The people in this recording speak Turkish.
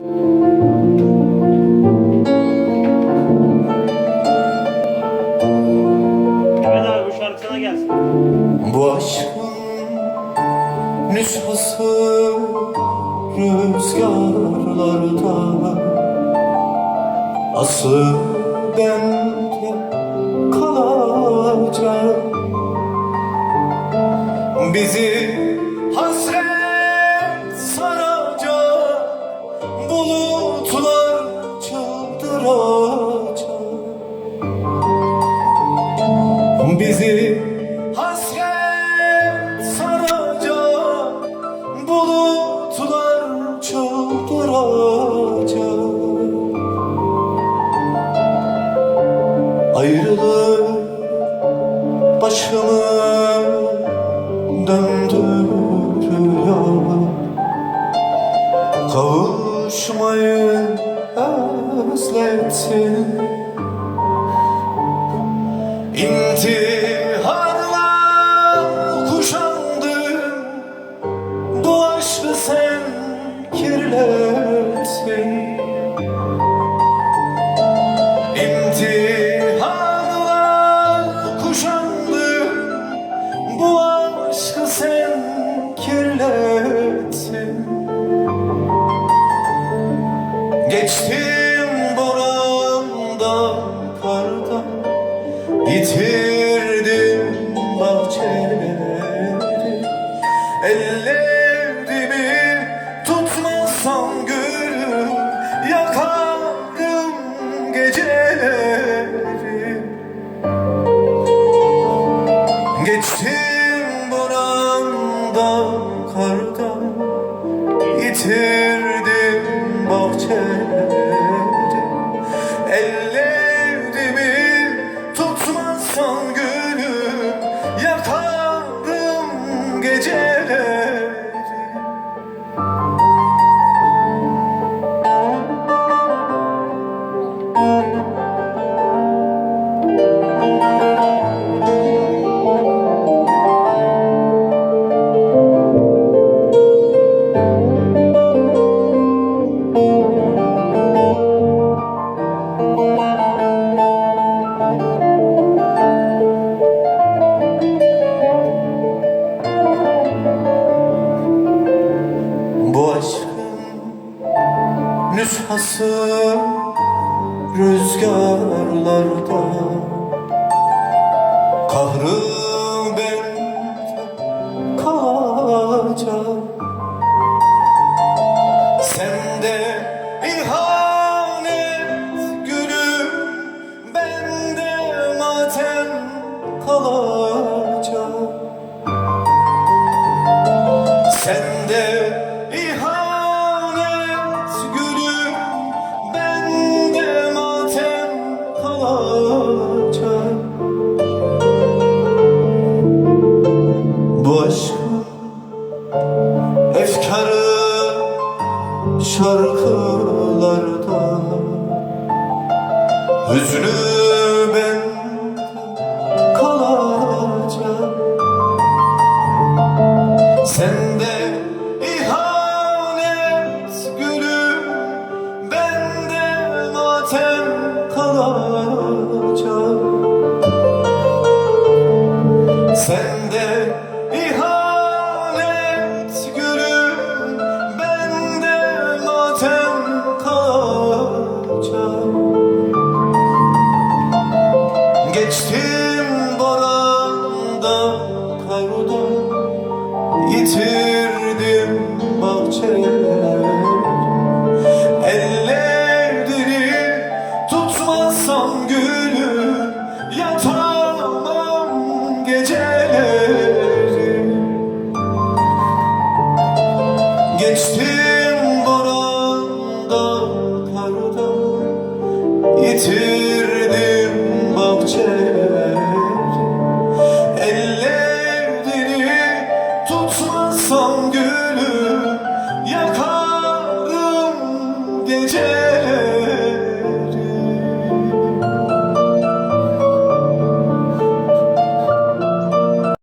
Evet bu şarkı sana. Bu aşkın nüshası rüzgarlarda Asıl bende kalacak Bizi hasret Bizi. Hasret saracak Bulutlar çıldıracak Ayrılık başımı döndürüyor Kavuşmayı özletin borandan kardan Yitirdim bahçeleri. Ellerimi tutmazsam gülüm Yakarım geceleri. Geçtim borandan kardan Yitirdim bahçeleri nüshası rüzgarlarda. Kahrı bende kalacak Hüznü bende kalacak Sende Geçtim boranda karda Yitirdim bahçeleri Ellerini tutmazsam gülüm Yatamam geceleri. Geçtim boranda karda Yitirdim geçer Ellerini tutmasam gülü yakarım geceler